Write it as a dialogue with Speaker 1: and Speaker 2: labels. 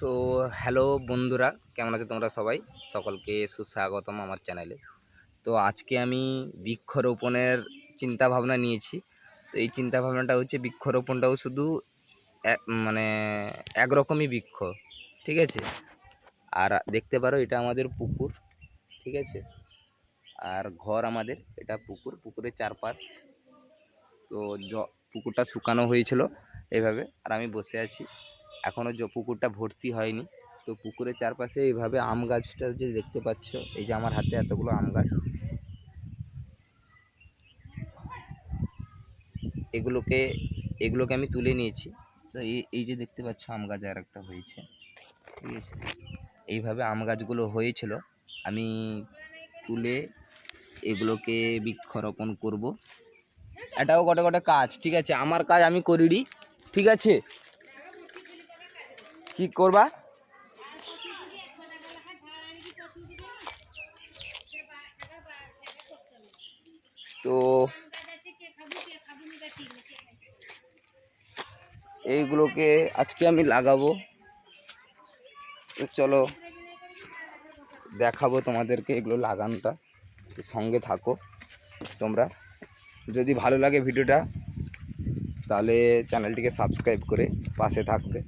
Speaker 1: So, hello বন্ধুরা, কেমন আছো তোমরা সবাই? সকলকে সুস্বাগতম আমার চ্যানেলে। তো আজকে আমি বৃক্ষরোপণের চিন্তা ভাবনা নিয়েছি। তো এই চিন্তা ভাবনাটা হচ্ছে বৃক্ষরোপণটাও শুধু মানে একরকমই বৃক্ষ, ঠিক আছে? আর দেখতে পারো এটা আমাদের পুকুর, ঠিক আছে? আর ঘর আমাদের, এটা পুকুর। পুকুরের চারপাশ, তো পুকুরটা শুকানো হয়েছিল এইভাবে। আর আমি বসে আছি। এখনও যে পুকুরটা ভর্তি হয়নি। তো পুকুরের চারপাশে এইভাবে আম গাছটা যে দেখতে পাচ্ছ, এই যে আমার হাতে এতগুলো আম গাছ। এগুলোকে এগুলোকে আমি তুলে নিয়েছি। তো এই যে দেখতে পাচ্ছ আম গাছ আর একটা হয়েছে। ঠিক আছে? এইভাবে আম গাছগুলো হয়েছিল। আমি তুলে এগুলোকে বৃক্ষরোপণ করব। এটাও গোটে গোটে কাজ, ঠিক আছে? আমার কাজ আমি করিনি, ঠিক আছে? কি করবা তো এইগুলোকে আজকে আমি লাগাবো তো চলো দেখাবো তোমাদেরকে এগুলো লাগানোটা তো সঙ্গে থাকো তোমরা যদি ভালো লাগে ভিডিওটা তাহলে চ্যানেলটিকে সাবস্ক্রাইব করে পাশে থাকবে